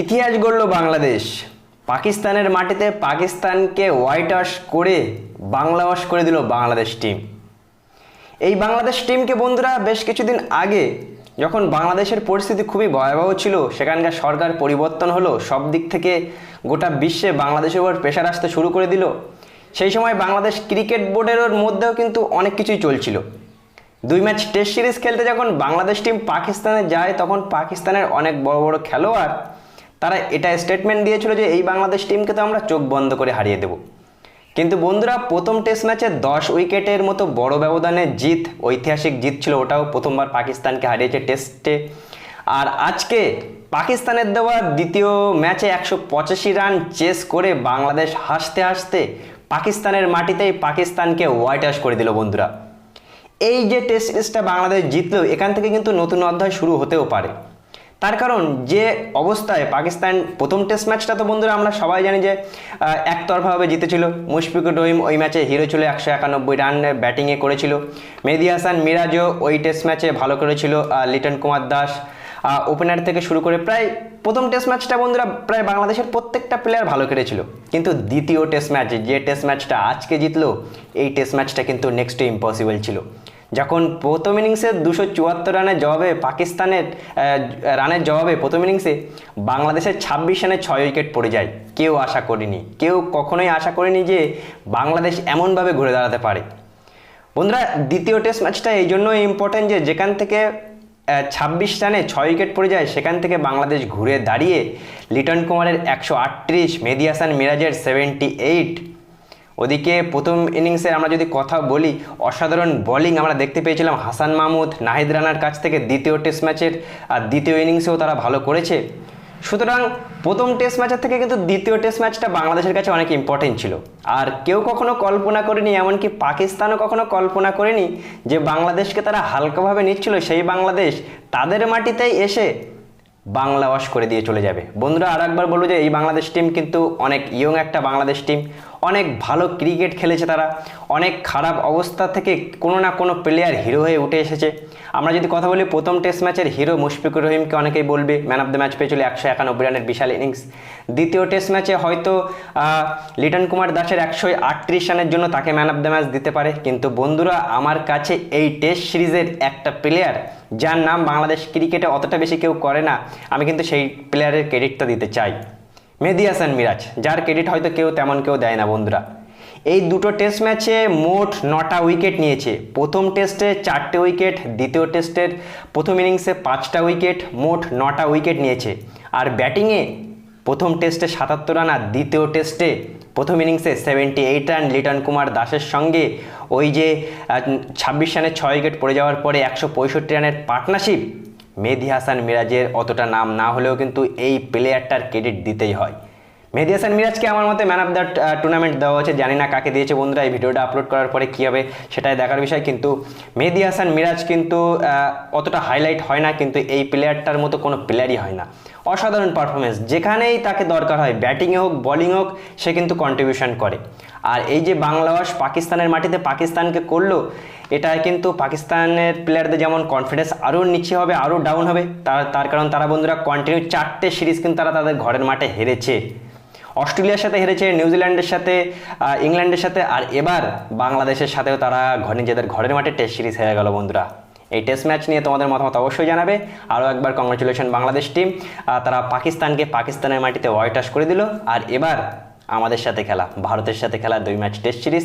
ইতিহাস গড়ল বাংলাদেশ। পাকিস্তানের মাটিতে পাকিস্তানকে হোয়াইট ওয়াশ করে বাংলা ওয়াশ করে দিল বাংলাদেশ টিম এই বাংলাদেশ টিমকে বন্ধুরা, বেশ কিছুদিন আগে যখন বাংলাদেশের পরিস্থিতি খুবই ভয়াবহ ছিল, সেখানকার সরকার পরিবর্তন হলো, সব দিক থেকে গোটা বিশ্বে বাংলাদেশের উপর প্রেশার আসতে শুরু করে দিল। সেই সময় বাংলাদেশ ক্রিকেট বোর্ডের মধ্যেও কিন্তু অনেক কিছুই চলছিল। দুই ম্যাচ টেস্ট সিরিজ খেলতে যখন বাংলাদেশ টিম পাকিস্তানে যায়, তখন পাকিস্তানের অনেক বড় বড় খেলোয়াড় তারা এটা স্টেটমেন্ট দিয়েছিল যে এই বাংলাদেশ টিমকে তো আমরা চোখ বন্ধ করে হারিয়ে দেব। কিন্তু বন্ধুরা, প্রথম টেস্ট ম্যাচে দশ উইকেটের মতো বড় ব্যবধানে জিত, ঐতিহাসিক জিত ছিল ওটাও প্রথমবার পাকিস্তানকে হারিয়েছে টেস্টে আর আজকে পাকিস্তানের দেওয়া দ্বিতীয় ম্যাচে একশো পঁচাশি রান চেস করে বাংলাদেশ হাসতে হাসতে পাকিস্তানের মাটিতেই পাকিস্তানকে হোয়াইট ওয়াশ করে দিল বন্ধুরা। এই যে টেস্ট সিরিজটা বাংলাদেশ জিতলো, এখান থেকে কিন্তু নতুন অধ্যায় শুরু হতেও পারে। তার কারণ যে অবস্থায় পাকিস্তান প্রথম টেস্ট ম্যাচটা তো বন্ধুরা আমরা সবাই জানি যে একতরফাভাবে জিতেছিল। মুশফিকুর রহিম ওই ম্যাচে হিরো ছিল, একশো একানব্বই রান ব্যাটিংয়ে করেছিল। মেহেদি হাসান, মিরাজও ওই টেস্ট ম্যাচে ভালো করেছিল লিটন কুমার দাস। ওপেনার থেকে শুরু করে প্রায় প্রথম টেস্ট ম্যাচটা বন্ধুরা প্রায় বাংলাদেশের প্রত্যেকটা প্লেয়ার ভালো খেলেছিল কিন্তু দ্বিতীয় টেস্ট ম্যাচ যে টেস্ট ম্যাচটা আজকে জিতলো, এই টেস্ট ম্যাচটা কিন্তু নেক্সট ইম্পসিবল ছিল। যখন প্রথম ইনিংসে দুশো চুয়াত্তর রানের জবাবে পাকিস্তানের রানের জবাবে প্রথম ইনিংসে বাংলাদেশের ছাব্বিশ রানে ছয় উইকেট পড়ে যায়। কেউ আশা করেনি, কেউ কখনোই আশা করেনি যে বাংলাদেশ এমনভাবে ঘুরে দাঁড়াতে পারে। বন্ধুরা, দ্বিতীয় টেস্ট ম্যাচটা এই জন্য ইম্পর্টেন্ট যে যেখান থেকে ছাব্বিশ রানে ছয় উইকেট পড়ে যায়, সেখান থেকে বাংলাদেশ ঘুরে দাঁড়িয়ে লিটন কুমারের একশো আটত্রিশ, মেহেদি হাসান মিরাজের সেভেন্টি এইট ওদিকে প্রথম ইনিংসে আমরা যদি কথা বলি, অসাধারণ বোলিং আমরা দেখতে পেয়েছিলাম হাসান মাহমুদ, নাহিদ রানার কাছ থেকে দ্বিতীয় টেস্ট ম্যাচের আর দ্বিতীয় ইনিংসেও তারা ভালো করেছে। সুতরাং প্রথম টেস্ট ম্যাচের থেকে কিন্তু দ্বিতীয় টেস্ট ম্যাচটা বাংলাদেশের কাছে অনেক ইম্পর্টেন্ট ছিল। আর কেউ কখনো কল্পনা করেনি, এমনকি পাকিস্তানও কখনো কল্পনা করেনি যে বাংলাদেশকে তারা হালকাভাবে নিচ্ছিল। সেই বাংলাদেশ তাদের মাটিতেই এসে বাংলা ওয়াশ করে দিয়ে চলে যাবে। বন্ধুরা আর একবার বলব যে এই বাংলাদেশ টিম কিন্তু অনেক ইয়ং একটা বাংলাদেশ টিম অনেক ভালো ক্রিকেট খেলেছে তারা। অনেক খারাপ অবস্থা থেকে কোনো না কোনো প্লেয়ার হিরো হয়ে উঠে এসেছে। আমরা যদি কথা বলি প্রথম টেস্ট ম্যাচের হিরো মুশফিকুর রহিমকে অনেকেই বলবে ম্যান অফ দ্য ম্যাচ পেয়েছিল একশো একানব্বই রানের বিশাল ইনিংস দ্বিতীয় টেস্ট ম্যাচে হয়তো লিটন কুমার দাসের একশো আটত্রিশ রানের জন্য তাকে ম্যান অফ দ্য ম্যাচ দিতে পারে। কিন্তু বন্ধুরা, আমার কাছে এই টেস্ট সিরিজের একটা প্লেয়ার যার নাম বাংলাদেশ ক্রিকেটে অতটা বেশি কেউ করে না, আমি কিন্তু সেই প্লেয়ারের ক্রেডিটটা দিতে চাই। মেহেদি হাসান মিরাজ, যার ক্রেডিট হয়তো কেউ তেমন কেউ দেয় না বন্ধুরা। এই দুটো টেস্ট ম্যাচে মোট নটা উইকেট নিয়েছে। প্রথম টেস্টে চারটে উইকেট দ্বিতীয় টেস্টের প্রথম ইনিংসে পাঁচটা উইকেট মোট নটা উইকেট নিয়েছে। আর ব্যাটিংয়ে প্রথম টেস্টে সাতাত্তর রান আর দ্বিতীয় টেস্টে প্রথম ইনিংসে seventy eight run Liton Kumar দাসের সঙ্গে। ওই যে ছাব্বিশ রানের ছয় উইকেট পড়ে যাওয়ার পরে একশো পঁয়ষট্টি রানের পার্টনারশিপ মেহেদি হাসান মিরাজের অতটা নাম না হলেও কিন্তু এই প্লেয়ারটার ক্রেডিট দিতেই হয়। মেহেদি হাসান মিরাজকে আমার মতে ম্যান অফ দ্য টুর্নামেন্ট দেওয়া হচ্ছে জানি না কাকে দিয়েছে বন্ধুরা, এই ভিডিওটা আপলোড করার পরে কী হবে সেটাই দেখার বিষয়। কিন্তু মেহেদি হাসান মিরাজ কিন্তু অতটা হাইলাইট হয় না, কিন্তু এই প্লেয়ারটার মতো কোনো প্লেয়ারই হয় না। অসাধারণ পারফরমেন্স যেখানেই তাকে দরকার হয় ব্যাটিংয়ে হোক বোলিং হোক, সে কিন্তু কন্ট্রিবিউশন করে। আর এই যে বাংলাদেশ পাকিস্তানের মাটিতে পাকিস্তানকে করল, এটা কিন্তু পাকিস্তানের প্লেয়ারদের যেমন কনফিডেন্স আরও নিচে হবে আরও ডাউন হবে। তার তার কারণ তারা বন্ধুরা কন্টিনিউ চারটে সিরিজ কিন্তু তারা তাদের ঘরের মাঠে হেরেছে। অস্ট্রেলিয়ার সাথে হেরেছে নিউজিল্যান্ডের সাথে ইংল্যান্ডের সাথে, আর এবার বাংলাদেশের সাথেও তারা ঘর নিজেদের ঘরের মাঠে টেস্ট সিরিজ হেরে গেল বন্ধুরা। এই টেস্ট ম্যাচ নিয়ে তোমাদের মতামত অবশ্যই জানাবে। আরও একবার কংগ্রেচুলেশন বাংলাদেশ টিম তারা পাকিস্তানকে পাকিস্তানের মাটিতে ওয়াইট ওয়াশ করে দিল। আর এবার আমাদের সাথে খেলা, ভারতের সাথে খেলা দুই ম্যাচ টেস্ট সিরিজ